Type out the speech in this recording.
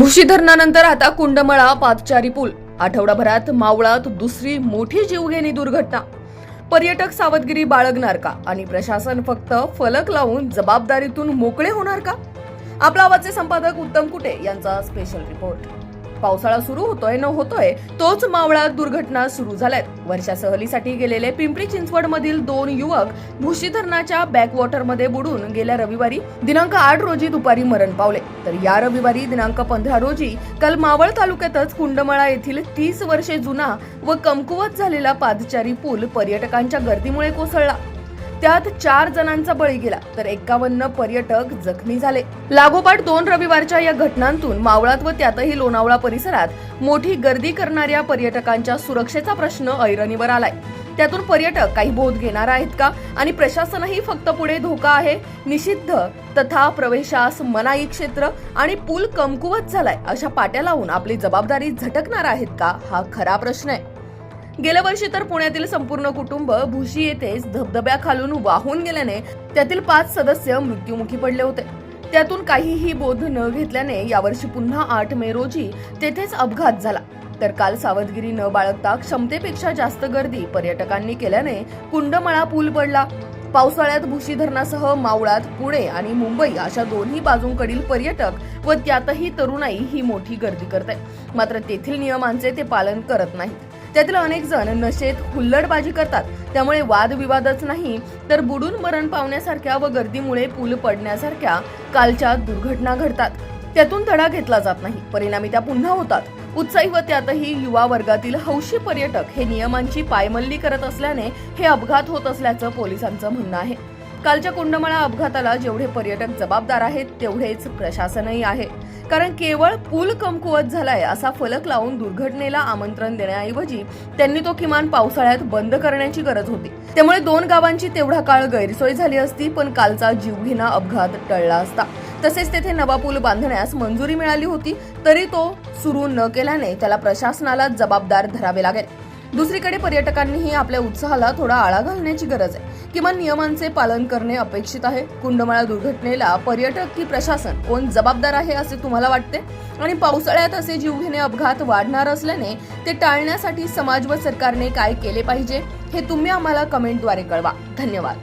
भुशी धरणानंतर आता कुंडमळा पादचारी पूल. आठवडाभरात मावळात दुसरी मोठी जीवघेणी दुर्घटना. पर्यटक सावधगिरी बाळगणार का? आणि प्रशासन फक्त फलक लावून जबाबदारीतून मोकळे होणार का? आपला आवाजचे संपादक उत्तम कुटे यांचा स्पेशल रिपोर्ट पावसाळा सुरू होतोय न होतोय तोच मावळा दुर्घटना सुरू झाल्यात. वर्षा सहलीसाठी गेलेले पिंपरी चिंचवड मधील दोन युवक भुशी धरणाच्या बॅकवॉटरमध्ये बुडून गेल्या रविवारी दिनांक आठ रोजी दुपारी मरण पावले. तर या रविवारी दिनांक पंधरा रोजी काल मावळ तालुक्यातच कुंडमळा येथील तीस वर्षे जुना व कमकुवत झालेला पादचारी पूल पर्यटकांच्या गर्दीमुळे कोसळला. त्यात चार जणांचा बळी गेला तर एकावन्न पर्यटक जखमी झाले. लागोपाठ दोन रविवारच्या या घटनांतून मावळात व त्यातही लोणावळा परिसरात मोठी गर्दी करणाऱ्या पर्यटकांच्या सुरक्षेचा प्रश्न ऐरणीवर आलाय. त्यातून पर्यटक काही बोध घेणार आहेत का? आणि प्रशासनही फक्त पुढे धोका आहे. निषिद्ध तथा प्रवेशास मनाई क्षेत्र आणि पूल कमकुवत झालाय अशा पाट्या लावून आपली जबाबदारी झटकणार आहेत का? हा खरा प्रश्न आहे. गेल्या वर्षी तर पुण्यातील संपूर्ण कुटुंब भुशी येथेच धबधब्याखालून वाहून गेल्याने त्यातील पाच सदस्य मृत्युमुखी पडले होते. त्यातून काहीही बोध न घेतल्याने यावर्षी पुन्हा आठ मे रोजी तेथेच अपघात झाला. तर काल सावधगिरी न बाळगता क्षमतेपेक्षा जास्त गर्दी पर्यटकांनी केल्याने कुंडमळा पूल पडला. पावसाळ्यात भुशी धरणासह मावळात पुणे आणि मुंबई अशा दोन्ही बाजूंकडील पर्यटक व त्यातही तरुणाई ही मोठी गर्दी करते मात्र तेथील नियमांचे ते पालन करत नाहीत. त्यातील अनेक जण नशेत हुल्लडबाजी करतात. त्यामुळे वादविवादच नाही तर बुडून मरण पावण्यासारख्या व गर्दीमुळे पूल पडण्यासारख्या कालच्या दुर्घटना घडतात. त्यातून धडा घेतला जात नाही. परिणामी त्या पुन्हा होतात. उत्साही व त्यातही युवा वर्गातील हौशी पर्यटक हे नियमांची पायमल्ली करत असल्याने हे अपघात होत असल्याचं पोलिसांचं म्हणणं आहे. कालच्या कुंडमळा अपघाताला जेवढे पर्यटक जबाबदार आहेत तेवढेच प्रशासनही आहे. कारण केवळ पूल कमकुवत झालाय असा फलक लावून दुर्घटनेला आमंत्रण देण्याऐवजी त्यांनी तो किमान पावसाळ्यात बंद करण्याची गरज होती. त्यामुळे दोन गावांची तेवढा काळ गैरसोय झाली असती पण कालचा जीवघेणा अपघात टळला असता. तसेच तेथे नवा पूल बांधण्यास मंजुरी मिळाली होती तरी तो सुरू न केल्याने त्याला प्रशासनाला जबाबदार धरावे लागेल. दुसरीकडे पर्यटकांनीही आपल्या उत्साहाला थोडा आळा घालण्याची गरज आहे. किमान नियमांचे पालन करणे अपेक्षित आहे. कुंडमाळा दुर्घटनेला पर्यटक की प्रशासन कोण जबाबदार आहे असे तुम्हाला वाटते? आणि पावसाळ्यात असे जीवघेणे अपघात वाढणार असल्याने ते टाळण्यासाठी समाज व सरकारने काय केले पाहिजे हे तुम्ही आम्हाला कमेंटद्वारे कळवा. धन्यवाद.